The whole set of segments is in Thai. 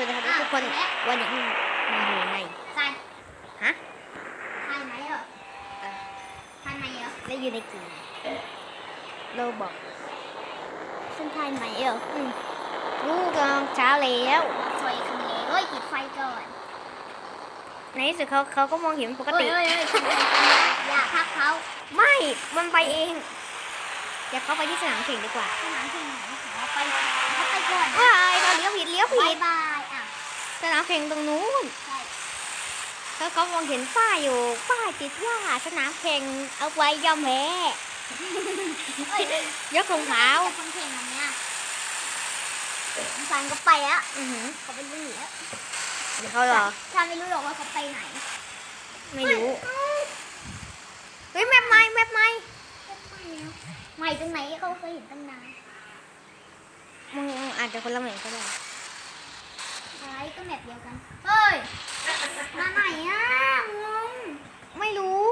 วัสดีครับทุกคนวันนี้มาอยู่ในใส่ฮะใช่ไหมเหรอเออใช่ไหมเหรอได้อยู่ในเกมโรบอกซึ่งใช่ไหมเหรออืมลูกกำลังเช้าแล้วไฟคันเองเฮ้ยติดไฟก่อนในที่สุดเขาเขาก็มองเห็นปกติเฮ้ยเฮ้ยเฮ้ยอย่าทักเขาไม่มันไปเองเดี๋ยวเขาไปที่สนามแข่งดีกว่าสนามที่ไหนขอไปเขาไปก่อนนะว้ายเราเลี้ยวผิดเลี้ยวผิบายดบายอะ สนามแข่งตรงนู้นใช่แล้วเขามองเห็นป้ายอยู่ป้ายติดว่าสนามแข่งเอาไว้ยอมแพ้เฮ้ยยกรองเท้าแต่คนเก่งอันเนี้ยสันก็ไปแล้วอือหือเขาไปรู้แล้วเดี๋ยวเขาเหรอฉันไม่รู้หรอกว่าเขาไปไหนไม่รู้เฮ้ยแมปไม้แมปไม้ใหม่ตรงไหนเขาเคยเห็นตั้งนานมึงอาจจะคนละแมปก็ได้ อะไรก็แบบเดียวกัน เฮ้ย มาไหนอะงงไม่รู้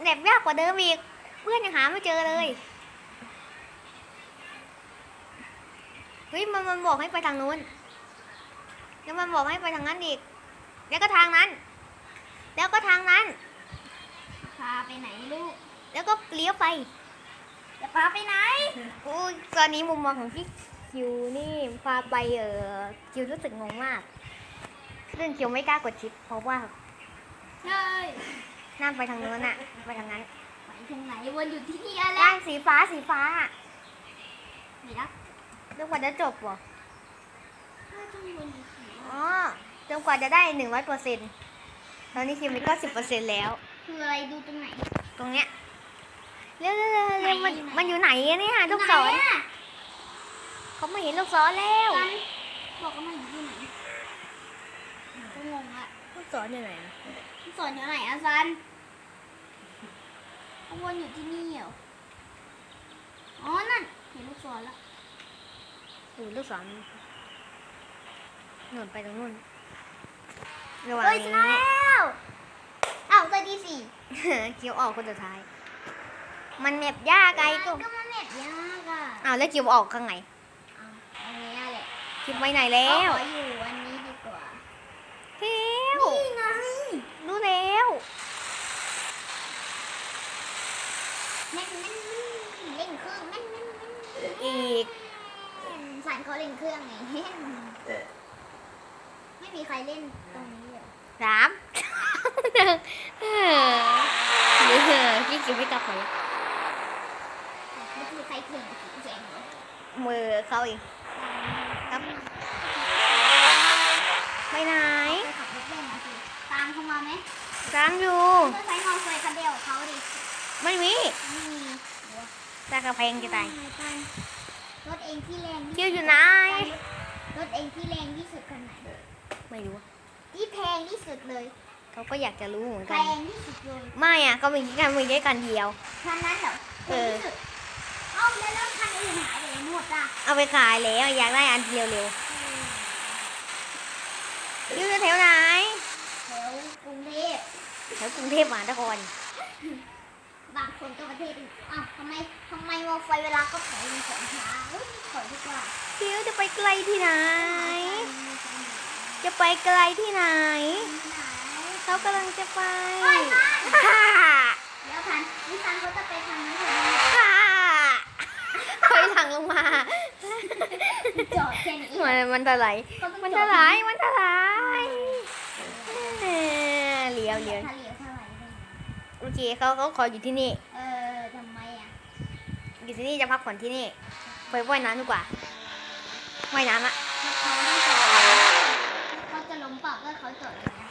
แมปยากกว่าเดิมอีก เพื่อนยังหาไม่เจอเลย เฮ้ยมันมันบอกให้ไปทางนู้น แล้วมันบอกให้ไปทางนั้นอีก แล้วก็ทางนั้น แล้วก็ทางนั้น พาไปไหนลูก แล้วก็เลี้ยวไป จะพาไปไหนอุ้ยตอนนี้มุมมองของพี่ คิวนี่พาไปเออคิวรู้สึกงงมาก ซึ่งคิวไม่กล้ากดชิป เพราะว่าเฮ้ยนั่งไปทางนู้นอะไปทางนั้นไปทางไหนวนอยู่ที่นี่อะไรร่างสีฟ้าสีฟ้าไหนนะจนกว่าจะจบเหรอถ้าต้องวนอยู่ที่นี่อ๋อจนกว่าจะได้หนึ่งร้อยเปอร์เซ็นต์ตอนนี้คิวมีก็สิบเปอร์เซ็นต์แล้ว คืออะไรดูตรงไหน ตรงเนี้ยเร็วเร็วเร็วเร็วมันไหนมันอยู่ไหนอะเนี่ยลูกศรไหนอะ เขาไม่เห็นลูกศรแล้วกันบอกว่ามันอยู่ที่ไหนก็งงอะลูกศรอยู่ไหนอะสอนอยู่ไหนอะซันเขาวนอยู่ที่นี่เหรออ๋อนั่นเห็นลูกศรแล้วอยู่ลูกศรหนุนไปตรงนู้นระหว่างเฮ้ยชนะนี้แล้วอ้าวตัวที่สี่คิวออกคนสุดท้าย มันแมบยากไงก็ก็มันแบบยากอะอ้าวแล้วคิวออกข้างไหน อ้าวอันนี้แหละ คิวไปไหนแล้วขออยู่อันนี้ดีกว่าคิวนี่ไง รู้แล้ว แม่นแม่นเล่นเครื่องแม่นแม่นแม่นอีก สันเขาเล่นเครื่องไงไม่มีใครเล่นตรงนี้เลยสามหนึ่งเออพี่คิวไม่กลับไปไม่มีใครเก่งแข่งเหรอมือเขาอีกครับ ไปไหนไปขับรถเล่นนะสิตามเขามาไหมกลางอยู่ก็ใช้มอเตอร์ไซค์คันเดียวกับเขาดิไม่มีไม่มีแต่กระเพงจะตายรถเองที่แรงที่คิวอยู่ไหน รถเองที่แรงที่สุดคันไหนไม่รู้ ที่แพงที่สุดเลยเขาก็อยากจะรู้เหมือนแพกัน งที่สุดเลยไม่อะเขามีกันมีได้กันเดียว คันนั้นเหรอแพเองอที่สุดเอ้าแล้วแล้วคันอื่นหายไปไหนหมดอะ เอาไปขายแล้วอยากได้อันเดียวเร็ว อยู่แถวไหน แถวกรุงเทพแถวกรุงเทพมหานครบางคนก็ประเทศอื่นอ้าวทำไมทำไมมอไฟเวลาเขาถอยมีของช้าเฮ้ยถอยดีกว่าคิวจะไปไกลที่ไหน จะไปไกลที่ไหน เขากำลังจะไปเฮ้ยมาฮ่าเดี๋ยวทันนิสันเขาจะไปทางนั้นเลยฮ่าถอยหลังลงมาจอดแค่นี้มันมันถลายเขาต้องมันจถอดลายมันถลายเออเลี้ยวเลี้ยว ถ้าเลี้ยวเท่าไหร่ได้ โอ เคเขาเขาขออยู่ที่นี่ เออทำไมอะอยู่ที่นี่จะพักผ่อนที่นี่ ไปว่ายน้ำดีกว่าว่ายน้ำอะเขาต้องจอดเขาจะล้มเปล่าก็เขาจอดเลยนะ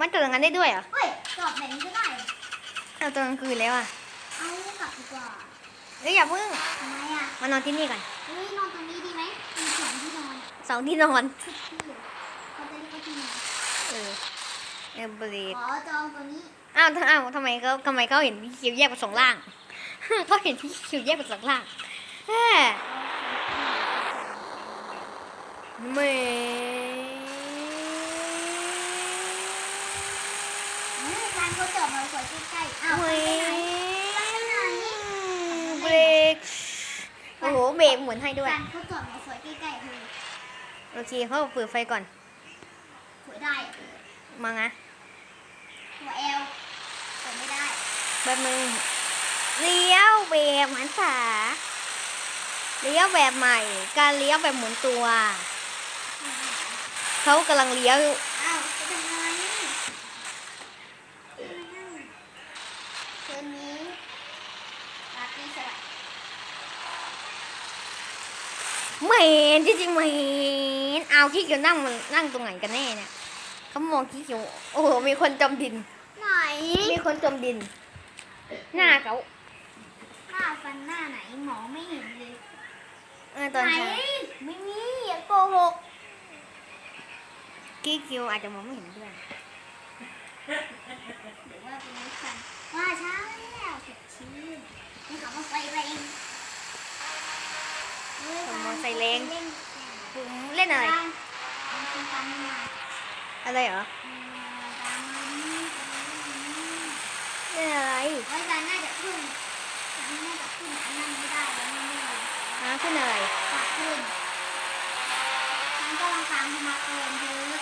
มันจอดอย่างนั้นได้ด้วยเหรอเฮ้ยจอดแบบนี้ก็ได้เอาตอนกลางคืนแล้วอะเอากลับดีกว่าเฮ้ยอย่าเพิ่งทำไมอะมานอนที่นี่ก่อนเฮ้ยนอนตรงนี้ดีไหมมีสองที่นอนสองที่นอน ที่อยู่เขาจะเรียกว่าที่นอน เออเออเบรดขอจองตัวนี้อ้าวอ้าวทำไมเขาทำไมเขาเห็นพี่คิวแยกเป็นสองล่าง เขาเห็นพี่คิวแยกเป็นสองล่างแฮ่เมเฮ้ยร้านเขาจอดมาสวยใกล้ๆอ้าวเมไปไหนไปไหนเบรกโอ้โหเบรกหมุนให้ด้วยร้านเขาจอดมาสวยใกล้ๆเลยโอเคเขาเปิดไฟก่อนหัวได้อะมาไง หัวเอลเปิดไม่ได้แบบมึงเลี้ยวแบบหันษาเลี้ยวแบบใหม่ การเลี้ยวแบบหมุนตัวเขากำลังเลี้ยวอ้าวจะทำอะไรคืนนี้ปาร์ตี้สวัสดิ์ไม่เห็นที่จริงไม่เห็นเอาขี้เกียวนั่งมันนั่งตรงไหนกันแน่เนี่ย เขามองขี้เกียวโอ้โหมีคนจมดิน ไหนมีคนจมดิน หน้าเขาหน้าฟันหน้าไหนหมอไม่เห็นเลยเออตอนไหนเช้าไม่มีอย่าโกหกขี้เกียวอาจจะมองไม่เห็นด้วยหรือว่าเป็นฟันว่าใช่แล้วสดชื่นนี่เขามาไฟแรงเฮ้ยเขามาไฟแรงเล่นผมเล่นอะไรมันเป็นฟันมา อะไรเหรอเล่นอะไรเฮ้ยจานน่าจะขึ้นจานน่าจะขึ้นอันนั้นไม่ได้แล้วนั่งไม่ได้ฮะขึ้นอะไรปาขึ้นฉันก็ลองตามมาเกินเยอะ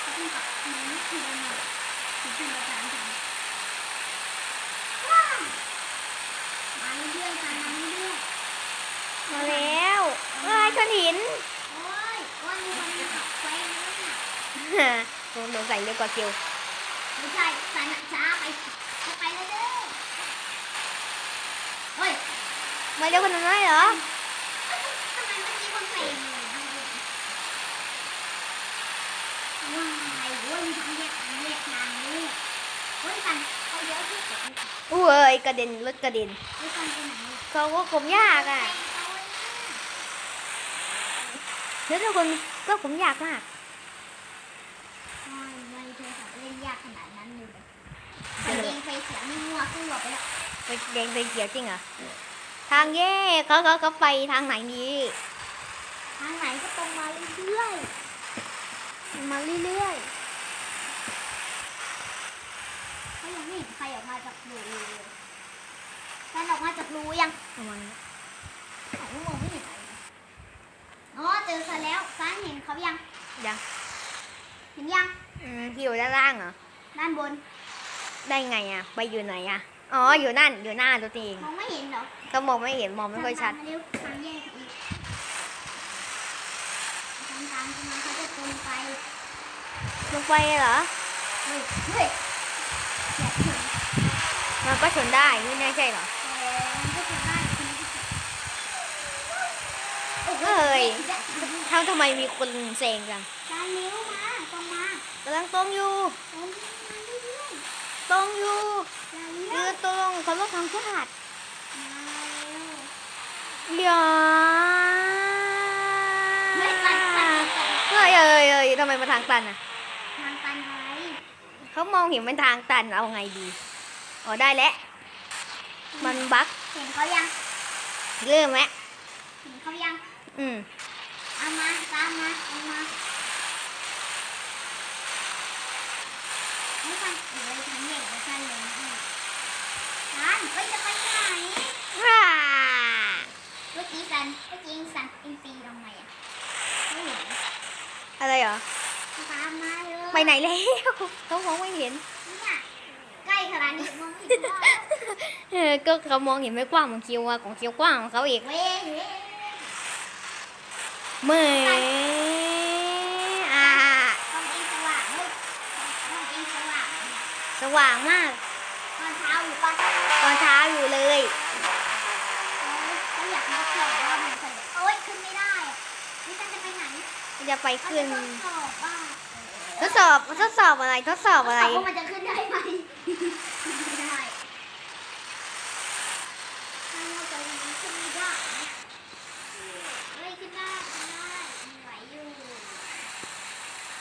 เขาขึ้นกับมันไม่ขึ้นเลยนะถึงขึ้นประจานฉันว้ามาเรื่อยๆจานมาเรื่อยๆ มาแล้วเอ้ยก้อนหิน โอ้ยโอ้ยมีคนมาขับไฟนะ ผมสงสัยเร็วกว่าเกียวไม่ใช่สายหนักช้าไปไปเลยเด้อเฮ้ยมาเร็วขนาดนั้นเหรอทำไมเมื่อกี้คนใส่ว้ายโอ้ยมีทางแยกทางแยกทางนี้โอ้ยกันเขาเยอะที่สุดอุ้ยกระเด็นรถกระเด็นโอ้ยกันไปไหนเขาก็ผมยากอะแล้วทุกคนก็ผมยากมาก โอ้ยไม่โทรศัพท์เล่นยากขนาดนั้นเลยไฟแดงไฟ เขียวนี่มั่วขึ้นหมดไปแล้วไปแดงไปเขียวจริงเหรอทางแยกเขาเขาเขาไปทางไหนดีทางไหนก็ตรงมาเรื่อยมาเรื่อยๆเขายังไม่เห็นใครออกมาจากรูเลยการออกมาจากรูยังๆประมาณนี้เขามองไม่เห็นอะไรเลยอ๋อเจอซะแล้วฟ้านเห็นเขายังยังเห็นยังอืมที่อยู่ด้านล่างเหรอด้านบน ได้ไงอะไปอยู่ไหนอะอ๋ออยู่นั่นอยู่หน้าตัวเองมองไม่เห็นเหรอก็มองไม่เห็นมองไม่ค่อยชัดทางมาเร็วทางแยกอีกทางทางทำไมเขาจะตรงไปลงไปเหรอเฮ้ยเฮ้ยอย่าถึงมันก็ชนได้ไม่แน่ใช่เหรอเออมันก็ถึงได้คุณก็ถึงโอ้โหเฮ้ยเด็กทำทำไมมีคนเซงจังจานนิ้วมาตรงมา กำลังตรงอยู่ ตรงมาเรื่อย ตรงอยู่ๆจานนิ้ยืวนตรงเขาลดทางชาติมาเร็วเดี๋ยวไม่สั่นสั่นสั่นเฮ้ยเอ้ยเอ้ยทำไมมาทางตันอะทางตันอะไรเขามองเห็นเป็นทางตันเอาไงดีอ๋อได้แล้วมันบั๊กเห็นเขายังเริ่มแล้วเห็นเขายังอืมเอามาตามมาเอามาไม่ทันเดี๋ยวเลยทั้งเด็กและทันเลยนะทัน เฮ้ยจะไปไหนว้าเมื่อกี้สันเมื่อกี้สันอินตีทำไมอะไม่เห็นอะไรเหรอตามมาเลยไปไหนแล้วเขามองไม่เห็นเนี่ยใกล้ขนาดนี้มองไม่เห็นว่าเออก็เขามองเห็นไม่กว้างเหมือนคิวอะของคิวกว้างของเขาอีกเว้ยเว้ยเมื่ออ่าห้องเองสว่างเฮ้ยห้องเองสว่างสว่างมาก จะไปเขาขึ้นจะทดสอบว่าทดสอบทดสอบอะไรทดสอบอะไรทดสอบว่ามันจะขึ้นได้ไหมไม่ได้ถ้าเราไปวันนี้ขึ้นไม่ได้เนี่ยเฮ้ยขึ้นได้ขึ้นได้ไหวอยู่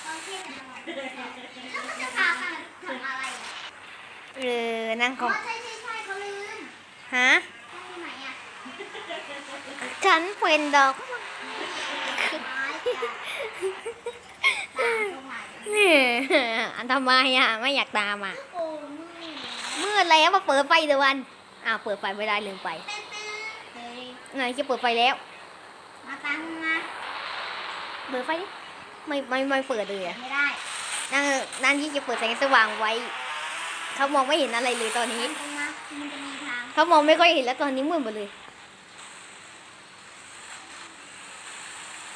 โอเคแล้วมันจะพากันทำอะไรอะเออนั่งขอ๋อองใช่ใช่ใช่เขาลืมฮะห้องไหนอะ ฉันเป็นดอก ไม้จ้ะตามตรงไหน นี่ อันทำไมอะไม่อยากตามอะโอ้มือมืดแล้วมาเปิดไฟเดี๋ยววันอ้าวเปิดไฟไม่ได้ลืมไปตื้อตื้อเฮ้ยไงจะเปิดไฟแล้ว มาตามมาเปิดไฟดิไม่ไม่ไม่เปิดเลยอะไม่ได้นั่งนั่งที่จะเปิดแสงสว่างไว้ เขามองไม่เห็นอะไรเลยตอนนี้ตรงนะมันจะมีทางเขามองไม่ค่อยเห็นแล้วตอนนี้มืดหมดเลย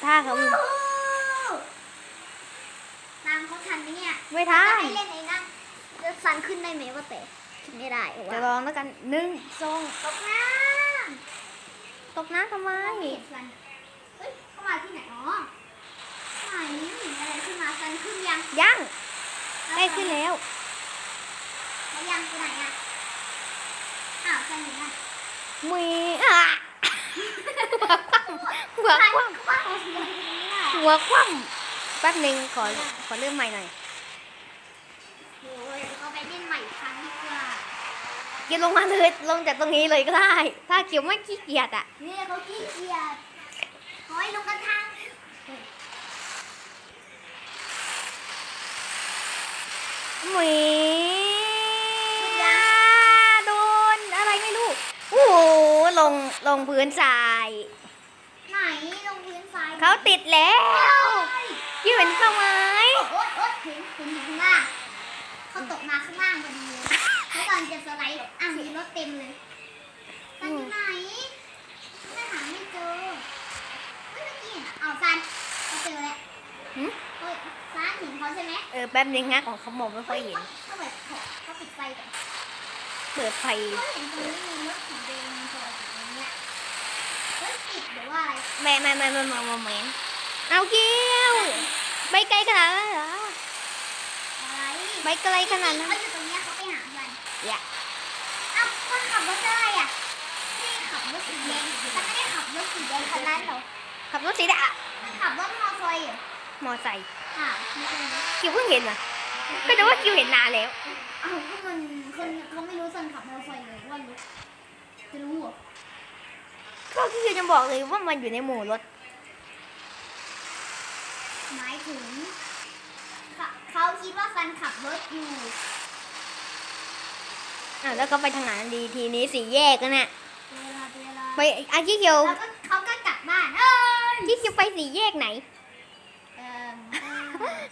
ถ้าเขา ตามเขาทัน ไหมเนี่ยไม่ทัจะนให้เล่นไอ้นั่นจะสันขึ้นได้ไหมว่าแต่ขึ้นไม่ได้เพราะจะว่าลองแล้วกันหนึ่งสองตกน้ตกน้ำทำไมำไม่เห็นสันเฮ้ยเข้ามาที่ไหนอ๋อไหนเห็นอะไรขึ้นมาสันขึ้นยังยังใกล้ขึ้นแล้วแล้วยังไปไหนอะอ้าวสันอยู่ไหนมีอะหัวคว่ว่าเขาเสียงตรงนี้อะำหัวคว่ำแป๊บหนึ่งขอขอเริ่มใหม่หน่อย โอ้ยเขาไปเล่นใหม่อีกครั้งดีกว่า เกียวลงมาเลยลงจากตรงนี้เลยก็ได้ ถ้าเกียวไม่ขี้เกียจอะเนี่ยเขาขี้เกียจขอให้ลงกระทางหมีโดนอะไรไม่รู้โอ้โหลงลงพื้นทราย ไหนลงพื้นทรายเขาติดแล้วพี่เห็นเขาไหมโอ๊ยโอ๊ยถึงถึงอยู่ข้างล่างเขาตกมาข้างล่างพอดีเลย เขากำลังจะสไลด์อะมีรถเต็มเลยซันอยู่ไหนไม่หาไม่เจอเฮ้ยเมื่อกี้เห็นเอาซันเขาเจอแล้วหึเฮ้ยซันเห็นเขาใช่ไหมเออแป๊บนึงนะของเขามองไม่ค่อยเห็น เขาแบบเขาปิดไฟก่อนเปิดไฟเขาเห็นตรงนี้มีรถสีแดงจอดอยู่ตรงเนี้ยเฮ้ยปิดหรือว่าอะไรแม่แม่แม่แม่แม่แม่แม่เอาเกี้ยวไปไกลขนาดนั้นเหรออะไรไปไกลขนาดนั้น เขาอยู่ อย่าเอ้าคนขับรถได้อะไม่ได้ขับรถสีแดงฉันไม่ได้ขับรถสีแดงคันนั้นเหรอขับรถสีดะมันขับรถมอเตอร์ไซค์เหรอมอไซค์อ่าวไม่ใช่นะคิวเพิ่งเห็นอะก็จะว่าคิวเห็นนานแล้วอ้าวก็มันคนเขาไม่รู้สันขับมอเตอร์ไซค์เลยว่ารู้จะรู้เหรอก็คิวจะบอกเลยว่ามันอยู่ในหมู่รถหมายถึงเขาเขาคิดว่าซันขับรถอยู่ อะแล้วก็ไปทางไหนดีทีนี้สี่แยกกันน่ะเวลาเวลาไปอาคิเคียวแล้วก็เขาก็กลับบ้านเอ้ยคิเคียวไปสี่แยกไหนเอ่อ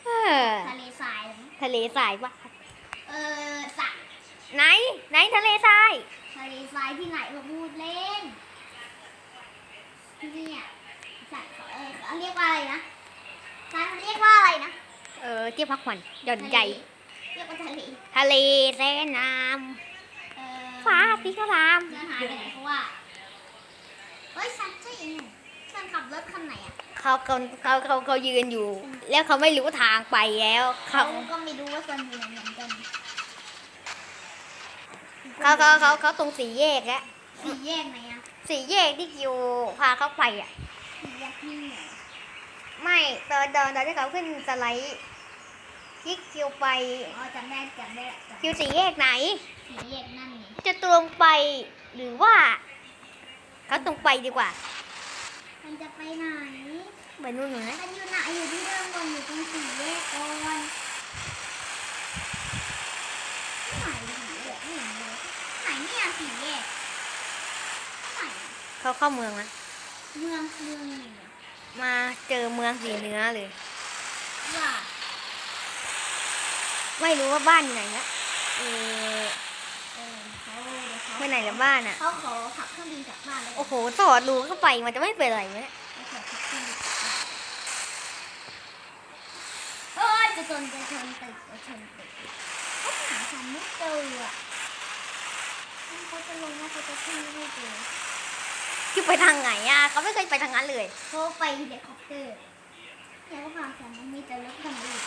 เออทะเลทรายเหรอทะเลทรายปะเออสระไหน ไหนทะเลทรายทะเลทรายที่ไหนมาพูดเล่นที่เนี่ยสระเขาเออเขาเรียกว่าอะไรนะทรายเขาเรียกว่าอะไรนะเออที่พักผ่อนหย่อนใจเรียกว่าทะเลทะเลแสนน้เออำฟ้าสีครามเดินหายไปไหนเพราะว่าเฮ้ยซันใช่เองซันขับรถคันไหนอะเขาเขาเขาเขาเขายืนอยู่ แล้วเขาไม่รู้ทางไปแล้วเขาเขาก็ไม่รู้ว่าซันอยู่ไหนเหมือนกันเขาเขาเขาเขาตรงสี่แยกแล้วสี่แยกไหนอะสี่แยกที่คิวพาเขาไปอะสี่แยกนี่เหรอไม่ตอนตอนตอนที่เขาขึ้นสไลด์ที่คิวไปอ๋อจำได้จำได้ละจำคิวสี่แยกไหนสี่แยกนั่นไง จะตรงไปหรือว่า เขาตรงไปดีกว่า มันจะไปไหน ไปนู่นหนูนะมันอยู่ไหนอยู่ที่เดิมก่อนอยู่ตรงสี่แยกก่อนไหนสี่แยกไม่เห็นเลยไหนเนี่ยสี่แยกไหนเขาเข้าเมืองนะเมืองเมืองไหนอะมาเจอเมืองสีเนื้อเลย ว่า ไม่รู้ว่าบ้านอยู่ไหนนะเออเออเขาเดี๋ยวเขา ไปไหนละบ้านอะ เขาขอขับเครื่องบินกลับบ้านแล้วโอ้โหสอดรูเข้าไปมันจะไม่เป็นไรไหมเนี่ยเขาขอขับเครื่องบินกลับบ้านเอ้ยจะชนจะชนตึกจะชนตึกเขาหาฉันไม่เจออะเขาจะลงว่าเขาจะขึ้นไม่เจอคิวไปทางไหนอะเขาไม่เคยไปทางนั้นเลย เขาไปเฮลิคอปเตอร์แล้วก็พาฉันมันมีแต่รถคันอื่น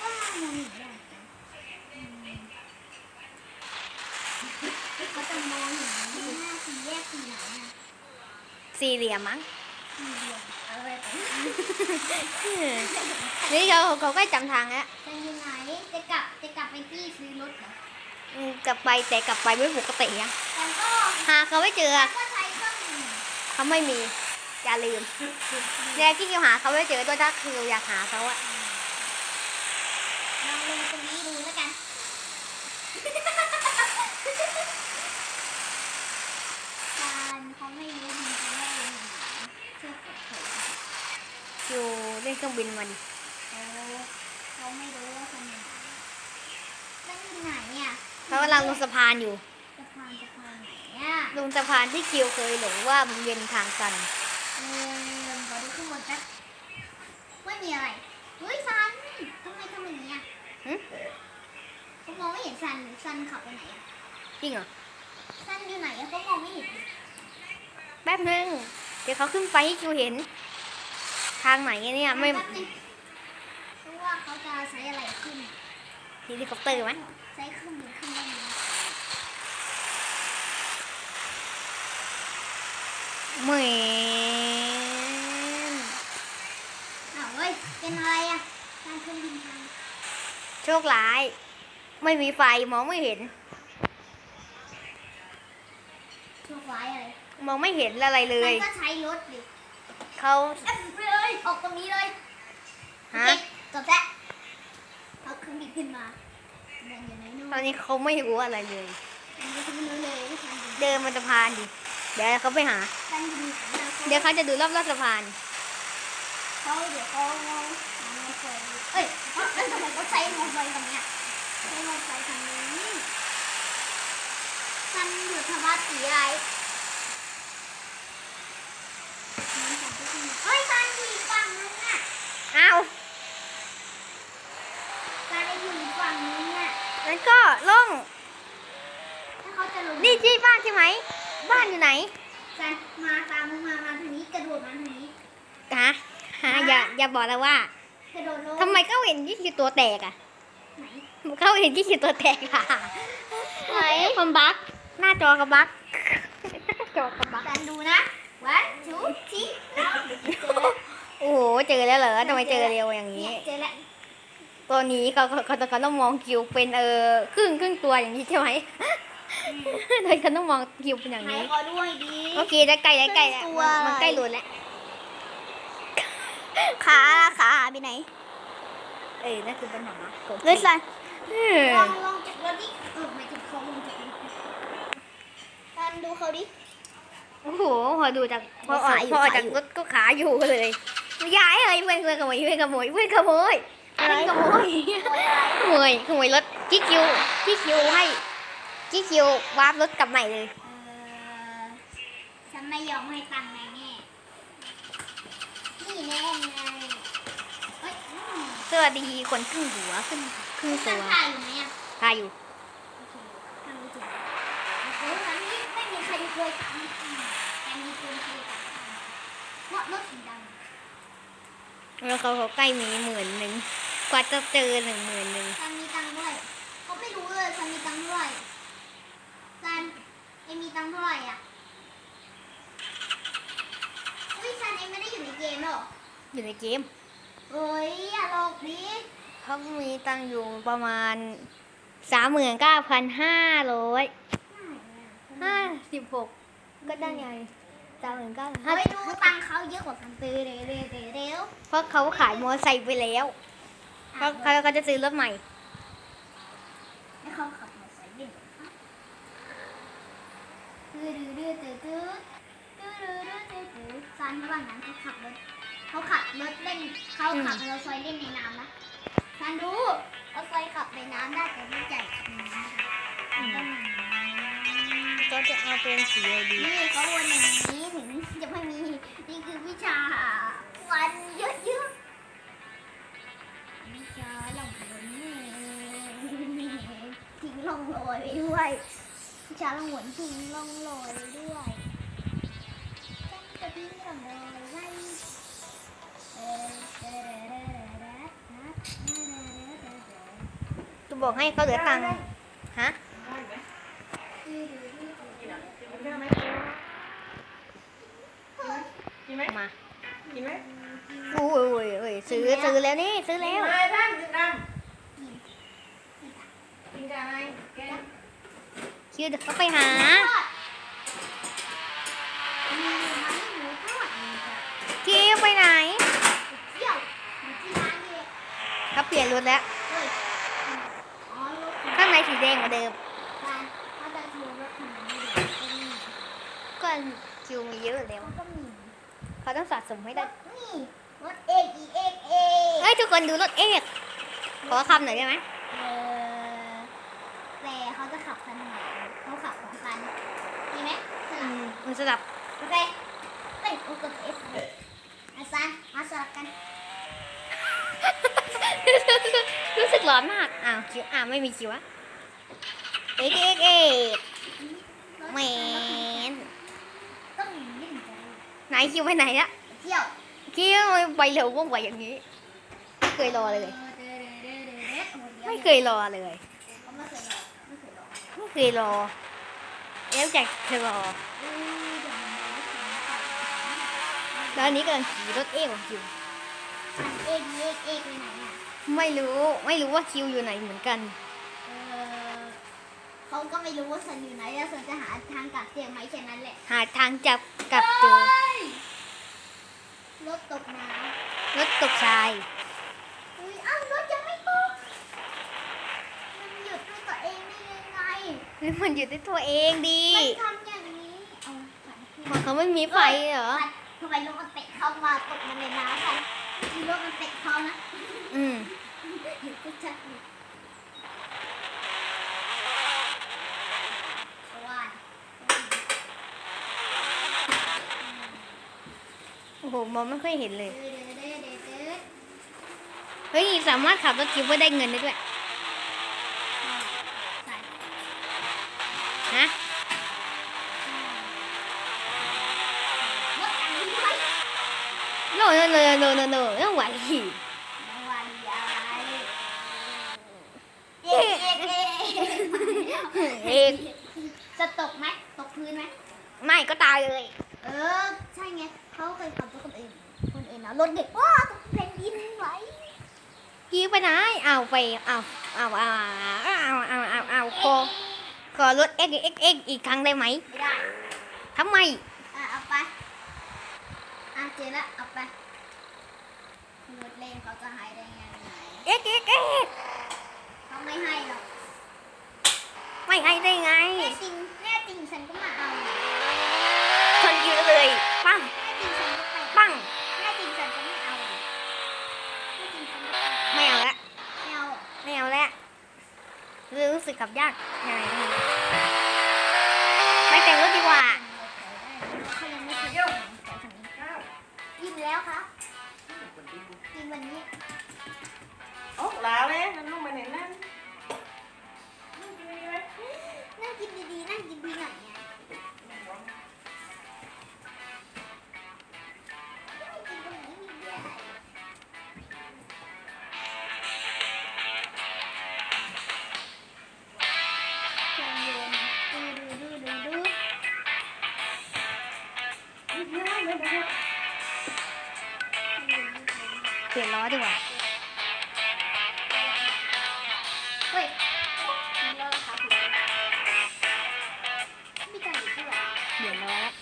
ว่ามันหนีได้จังอืม เขาจะมองเห็นหน้าสี่แยกสี่ไหนอะสี่เหลี่ยมมั้งสี่เหลี่ยมอะไรไปนี่เขาเขาก็จำทางแล้วจะอยู่ไหนจะกลับจะกลับไปที่ซื้อรถเหรออืมกลับไปแต่กลับไปไม่ปกติอะแต่ก็หาเขาไม่เจอแต่ก็ใช้เครื่องมือเขาไม่มี อย่าลืมเนี่ยที่คิวหาเขาไม่เจอด้วยถ้าคิวอยากหาเขาอะ ลองลงตรงนี้ดูแล้วกันการเขา ไม่รู้จริงๆว่าลงไหนเชื่อผมเถอะคิวเล่นเครื่องบินมาดิเขาเขาไม่รู้ว่าทำยังไงนั่งอยู่ไหนอะเขากำลังลงสะพานอยู่สะพานสะพานไหนอะลงสะพานที่คิวเคยหลงว่ามันเป็นทางตันเออขอดูข้างบนแป๊บว่ามีอะไรเฮ้ยซันทำไมทำอย่างนี้อะหึเขามองไม่เห็นซันซันขับไปไหนอะจริงเหรอซันอยู่ไหนอะเขามองไม่เห็นแป๊บนึง เดี๋ยวเขาขึ้นไปให้คิวเห็น ทางไหนเนี่ยไม่แป๊บนึงเพราะว่าเขาจะใช้อะไรขึ้นเฮลิคอปเตอร์ไหมใช้เครื่องบินขึ้นได้ไหมเหมือนอ้าวเฮ้ยเป็นอะไรอะการเครื่องบินทางโชคร้าย ไม่มีไฟมองไม่เห็นโชคร้ายอะไร มองไม่เห็นอะไรเลมัย นก็ใช้รถดิเขาเอ้ยไปเลยออกตรงนี้เลยฮะ โอเคจบแล้วเอาเครื่องบินขึ้นมาเดินอยู่ไหนนู่นตอนนี้เขาไม่รู้อะไรเลยมันก็ไม่รู้เลยว่าการบินเดินมันสะพานดิ เดี๋ยวเขาไปหาการบินแล้วเดี๋ยวเขาจะดูรอบๆสะพาน เขาเดี๋ยวเขาเอามอเตอร์ไซค์เอ้ยเอ้ยทำไมเขาใช้มอเตอร์ไซค์ตรงเนี้ยใช้มอเตอร์ไซค์ทางนี้ซันอยู่ทวัดสีอะไร ฮ้ยซันอยู่อีกฝั่งนึงอะอ้าวซันอยู่อีกฝั่งนึงอะงั้นก็ล่องถ้าเขาจะลงนี่ที่บ้านใช่ไหม บ้านอยู่ไหนซันมาตามมึงมามาทางนี้กระโดดมาทางนี้ฮะฮะอย่าอย่าบอกนะว่ากระโดดลงทำไมเขาเห็นที่คือตัวแตกอะไหนเขาเห็นที่คือตัวแตกอะไหนมันบั๊กหน้าจอกับบั๊กจอกับบั๊กซันดูนะ วันทูทีเจอแล้วโอ้โหเจอแล้วเหรอทำไมเจอเร็วอย่างนี้เนี่ยเจอแล้วตัวนี้เขาเขาเขาเขาต้องมองคิวเป็นเออครึ่งครึ่งตัวอย่างนี้ใช่ไหมโดยเขาต้องมองคิวเป็นอย่างถ่ายนี้ขอด้วยดีโอเคได้ใกล้ได้ใกล้แล้วครึ่งตัวมันใกล้หลุดแล้วขาขาหายไปไหน เอ้ยนั่นคือปัญหาเฮ้ยซันเออลองลองจากรถดิเออหมายถึงเขาลงจากรถซันดูเขาดิ โอ้โหพอดูจากพอออกขาอยู่พอออกขาจากอยู่รถก็ขาอยู่เลยย้ายเลยเพื่อนเพื่อนขโมยเพื่อนขโมยเพื่อนขโมยอะไรเพื่อนขโมยขโมยขโมยรถกิ๊กคิวกิ๊กคิวให้กิ๊กคิววาร์ปรถกลับใหม่เลยเออฉันไม่ยอมให้ตังค์นายแน่นี่แน่ไงเฮ้ยอืมสวัสดีคนครึ่งหัวครึ่งครึ่งซัตันวถ่ายอยู่ไหมอะตายอยู่ทำไม่ถูกโอ้โหอันนี้ไม่มีใครเคยทำแต่มีคนเคยทำ เพราะรถสีดำแล้วเขาเขาใกล้มีหมื่นหนึ่งกว่าจะเจอหนึ่งหมื่นหนึ่งซันมีตังค์ด้วยเขาไม่รู้เลยซันมีตังค์เท่าไหร่ซันเอ็มมีตังค์เท่าไหร่อะอุ้ยซันเอ็มไม่ได้อยู่ในเกมหรออยู่ในเกมเฮ้ยอย่าหลอกดิเขามีตังค์อยู่ประมาณสามหมื่นเก้าพันห้าร้อยห้าสิบหกก็ได้ไง สามหมื่นเกันไปดูตังเขาเยอะกว่ากันเอเร็วเร็วเร็วเพราะเขาขายมอเตอร์ไซค์ไปแล้วเขาเขาเขาจะซื้อรถใหม่เขาขับมอเตอร์ไซค์เล่นตื้อตื้อตื้อตื้อตื้อตื้อตื้อซันระหว่างนั้นเขาขับรถเขาขับรถเล่นเขาขับเร์ไซค์เล่นในน้ำนะซันรู้เร์ไซค์ขับในน้ำได้แต่ไม่ใหญ่ขับในน้ำต้ ก็จะเอาเป็นสีอะไรดีนี่เขาวันนี้ถึงจะไม่มี นี่คือวิชาวันเยอะๆวิชาหลงหนนี่ทิ้งลงลอยไปด้วยวิชาหลงหนทิ้งลงลอยไปด้วยฉันจะทิ้งลงลอยไว้เออเออเออเออเออเออเออจะบอกให้เขาเหลือตังค์ฮะ กินไหมมากินไหมโอ้ยโอ้ยซื้อซื้อแล้วนี่ซื้อแล้วไรบ้างจุดำกินกับอะไรแกคิวเดี๋ยวไปหาคิวไปไหนถ้าเปลี่ยนรถแล้วข้างในสีแดงเหมือนเดิม ก็คิวมีเยอะแล้วเขาก็มีเขาต้องสะสมให้ได้นี่รถเอกอีเอกเอกเฮ้ยทุกคนดูรถเอกขอคำหน่อยได้ไหมเออแต่เขาจะขับคันไหนเขาขับสองคันดีไหมสอืลับมมันสลับโอเคเอ้ยโอ้กดเอฟอาซันมาสลับกันรู้สึกร้อนมาก อ้าวคิวอ้าวไม่มีคิวอะเอกเอกเอกแมน ต้องยิ่งใจ ไหน คิวไปไหนอะเที่ยวคิวไปเร็วว่องไวอย่างนี้ไม่เคยรอเลย ไม่เคยรอเลยเขาไม่เคยรอไม่เคยรอไม่เคยรอแล้วจากเธอรออืมเดี๋ยวมันไม่ถึงก่อนแล้วอันนี้กำลังขี่รถเอกของคิวอันเอกเอกเอกไปไหนอะไม่รู้ไม่รู้ว่าคิวอยู่ไหนเหมือนกันเออเขาก็ไม่รู้ว่าฉันอยู่ไหนแล้วฉันจะหาทางกลับเตียงไหมแค่นั้นแหละ หาทางจับกลับเจอเฮ้ย รถตกน้รถตกทรายำอุ้ยอ้าวรถยังไม่ตกมันหยุดด้วยตัวเองได้ยังไงเฮ้ยมันอยู่ที่ตัวเองดีมันทำอย่างนี้เอาฝันขึ้นมันเขาไม่มีไฟเหรอ ทำไมรถมันเตะเข้ามาตกมาในน้ำกันที่รถมันเตะเขานะอืมเห็นชัดๆเลยเพราะว่า โอ้โหมองไม่ค่อยเห็นเลยเด้อเด้อเด้อเด้อเด้อเฮ้ย สามารถขับรถคิวเพื่อได้เงินได้ด้วยใส่ฮะรถอันนี้ไว้โนโนโนโนโนโนต้องไหวขี่วันยายเอ๊ะเอ๊ะเอ๊ะเอกจะตกไหมตกพื้นไหมไม่ก็ตายเลย เออ ใช่ไงเขาเคยขับรถคนอื่นคนอื่นนะรถเด็กว้าตกแผ่นดินไหวคิวไปไหนเอาไปเอาเอาเอาเอาเอาเอาเอาขอขอรถเอ็กเอ็กเอ็กอีกครั้งได้ไหมไม่ได้ทำไมอะเอาไปอะเจอละเอาไปรถเล่นเขาจะหายได้ยังไงเอ็กเอ็กเอ็กเขาไม่ให้หรอกไม่ให้ได้ไงแน่จริงแน่จริงฉันก็มาเอา เลยปังจริงฉันก็ไปปังแน่จริงฉันก็ไม่เอาแน่จริงฉันก็ไปไม่เอาละไม่เอาไม่เอาแล้วรู้สึกขับยากยังไงไม่รู้ไม่แต่งรถดีกว่าเขายังไม่เคยเดี๋ยวใส่คันนี้เก้ากินแล้วครับกินวันนี้โอ้ลาเลยมันลงไปไหนนั่นนั่นดีไหมนั่งกินดีๆนั่งกินดีหน่อย ดีกว่าเฮ้ยมีล้อราคาถูกมีการอยู่ที่ไหนเปลี่ยนล้อแล้ว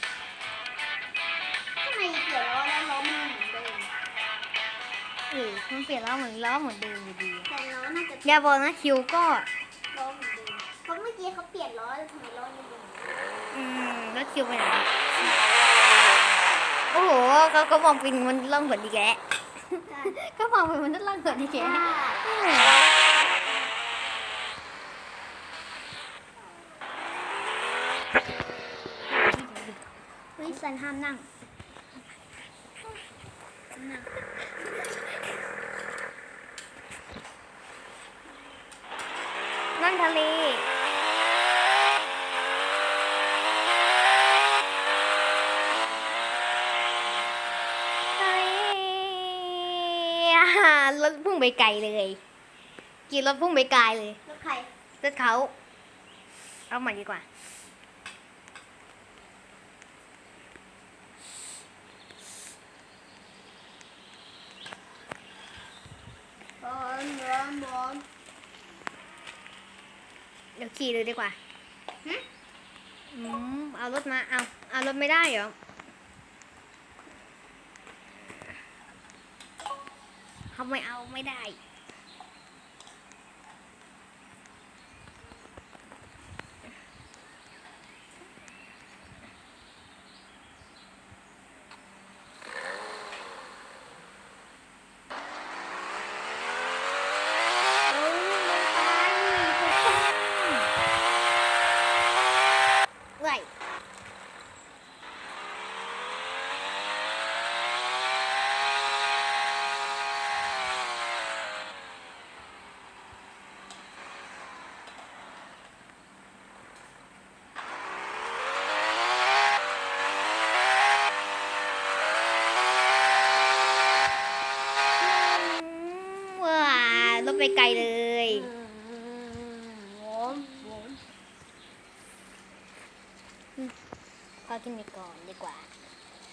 ทำไมเกี่ยวล้อแล้วล้อมันเหมือนเดิมเออมันเปลี่ยนล้อเหมือนล้อเหมือนเดิมอยู่ดีแต่ล้อน่าจะอย่าบอกนะคิวก็ล้อเหมือนเดิมเพราะเมื่อกี้เขาเปลี่ยนล้อแล้วทำไมล้อยังเหมือนเดิมอืมรถคิวไปไหนโอ้โหเขาก็มองเป็นมันล่องหนดีแกะใช่ ก็มองเป็นมันล่างหนดีแกะเฮ้ยสันห้ามนั่ง นั่งทะเลทะเลอ่ารถพุ่งไปไกลเลยกี่รถพุ่งไปไกลเลยรถใครรถเขา เอาใหม่ดีกว่าบอลบอลบอลเดี๋ยวขี่เลยดีกว่าหึอืมเอารถมา เอา เอารถไม่ได้เหรอ เขาไม่เอาไม่ได้ ไกลเลยโหมโหมพอกินไปก่อนดีกว่า